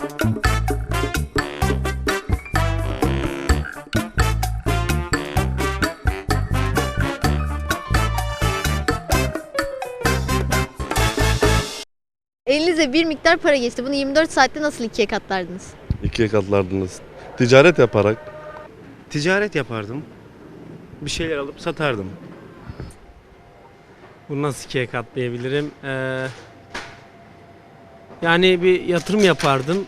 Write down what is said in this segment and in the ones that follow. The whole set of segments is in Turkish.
Elinize bir miktar para geçti. Bunu 24 saatte nasıl ikiye katlardınız? İkiye katlardınız. Ticaret yaparak. Ticaret yapardım. Bir şeyler alıp satardım. Bunu nasıl ikiye katlayabilirim? Ee, yani bir yatırım yapardım.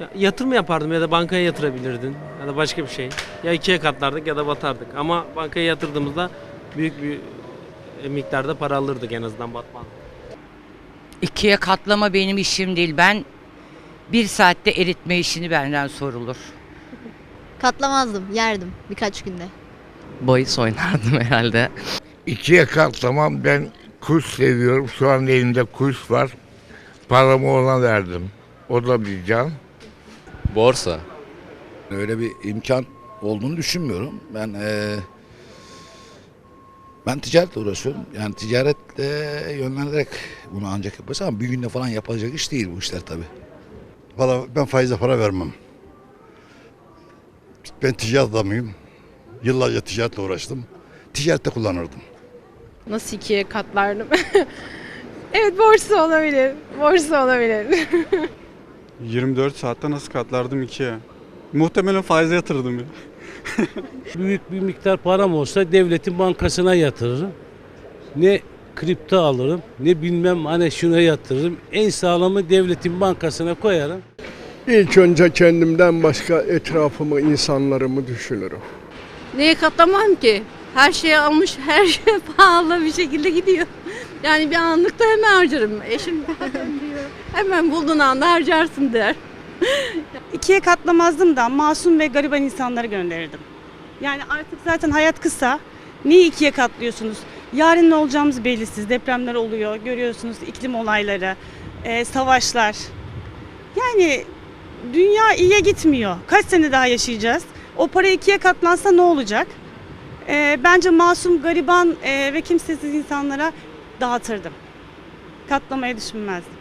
Ya- Yatırım yapardım ya da bankaya yatırabilirdin ya da başka bir şey. Ya ikiye katlardık ya da batardık. Ama bankaya yatırdığımızda büyük bir e, miktarda para alırdık en azından batmazdık. İkiye katlama benim işim değil. Ben bir saatte eritme işini benden sorulur. Katlamazdım, yerdim birkaç günde. Bahis oynardım herhalde. İkiye katlamam. Ben kuş seviyorum. Şu an elimde kuş var. Paramı ona verdim. O da bir can. Borsa. Öyle bir imkan olduğunu düşünmüyorum. Ben eee, ben ticaretle uğraşıyorum. Yani ticaretle yönlendirerek bunu ancak yaparız ama bir günde falan yapılacak iş değil bu işler tabii. Valla ben faize para vermem. Ben ticaret adamıyım. Yıllarca ticaretle uğraştım. Ticarette kullanırdım. Nasıl ikiye katlardım? evet borsa olabilir. Borsa olabilir. 24 saatte nasıl katlardım ikiye? Muhtemelen faize yatırdım ya. Büyük bir miktar param olsa devletin bankasına yatırırım. Ne kripto alırım ne bilmem hani şuna yatırırım. En sağlamı devletin bankasına koyarım. İlk önce kendimden başka etrafımı, insanlarımı düşünürüm. Neye katlamam ki? Her şeyi almış, her şey pahalı bir şekilde gidiyor. Yani bir anlıkta hemen harcarım. Eşim diyor. Hemen bulduğun anda harcarsın der. İkiye katlamazdım da masum ve gariban insanları gönderirdim. Yani artık zaten hayat kısa. Niye ikiye katlıyorsunuz? Yarın ne olacağımız belirsiz. Depremler oluyor, görüyorsunuz iklim olayları, e, savaşlar. Yani dünya iyiye gitmiyor. Kaç sene daha yaşayacağız? O para ikiye katlansa ne olacak? E, bence masum, gariban e, ve kimsesiz insanlara dağıtırdım. Katlamayı düşünmezdim.